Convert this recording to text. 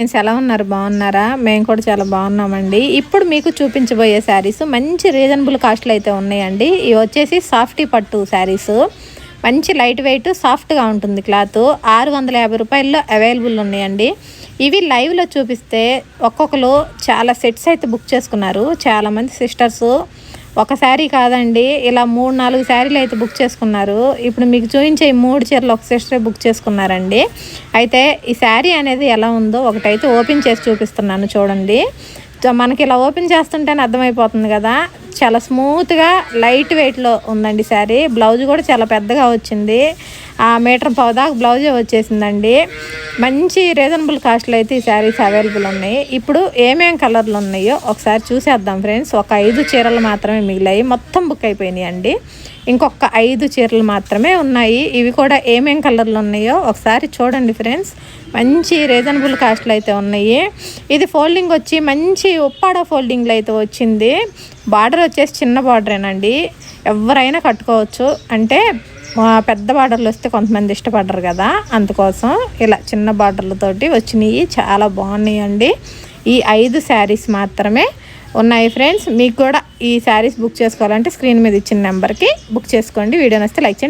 Friends ఎలా ఉన్నారు? బాగున్నారా? మేము కూడా చాలా బాగున్నామండి. ఇప్పుడు మీకు చూపించబోయే శారీస్ మంచి రీజనబుల్ కాస్ట్లు అయితే ఉన్నాయండి. ఇవి వచ్చేసి సాఫ్టీ పట్టు శారీస్ మంచి లైట్ వెయిట్ సాఫ్ట్గా ఉంటుంది క్లాత్ ఆరు వందల యాభై రూపాయల్లో అవైలబుల్ ఉన్నాయండి. ఇవి లైవ్లో చూపిస్తే ఒక్కొక్కరు చాలా సెట్స్ అయితే బుక్ చేసుకున్నారు. చాలామంది సిస్టర్స్ ఒక శారీ కాదండి ఇలా మూడు నాలుగు శారీలు అయితే బుక్ చేసుకున్నారు. ఇప్పుడు మీకు చూపించే ఈ మూడు చీరలు ఒక సిస్టరే బుక్ చేసుకున్నారండి. అయితే ఈ శారీ అనేది ఎలా ఉందో ఒకటైతే ఓపెన్ చేసి చూపిస్తున్నాను చూడండి. మనకి ఇలా ఓపెన్ చేస్తుంటేనే అర్థమైపోతుంది కదా. చాలా స్మూత్గా లైట్ వెయిట్లో ఉందండి శారీ. బ్లౌజ్ కూడా చాలా పెద్దగా వచ్చింది. ఆ మీటర్ పౌదాకు బ్లౌజే వచ్చేసిందండి. మంచి రీజనబుల్ కాస్ట్లో అయితే ఈ శారీస్ అవైలబుల్ ఉన్నాయి. ఇప్పుడు ఏమేం కలర్లు ఉన్నాయో ఒకసారి చూసేద్దాం ఫ్రెండ్స్ ఒక ఐదు చీరలు మాత్రమే మిగిలాయి. మొత్తం బుక్ అయిపోయినాయి అండి ఇంకొక ఐదు చీరలు మాత్రమే ఉన్నాయి. ఇవి కూడా ఏమేం కలర్లు ఉన్నాయో ఒకసారి చూడండి ఫ్రెండ్స్ మంచి రీజనబుల్ కాస్ట్లు అయితే ఉన్నాయి. ఇది ఫోల్డింగ్ వచ్చి మంచి ఉప్పాడ ఫోల్డింగ్లో అయితే వచ్చింది. బార్డర్ వచ్చేసి చిన్న బార్డరేనండి ఎవరైనా కట్టుకోవచ్చు. అంటే పెద్ద బార్డర్లు వస్తే కొంతమంది ఇష్టపడరు కదా. అందుకోసం ఇలా చిన్న బార్డర్లతోటి వచ్చినాయి. చాలా బాగున్నాయి అండి ఈ ఐదు శారీస్ మాత్రమే ఉన్నాయి ఫ్రెండ్స్. మీకు కూడా ఈ శారీస్ బుక్ చేసుకోవాలంటే స్క్రీన్ మీద ఇచ్చిన నెంబర్కి బుక్ చేసుకోండి. వీడియో నస్తే లైక్ చేయండి.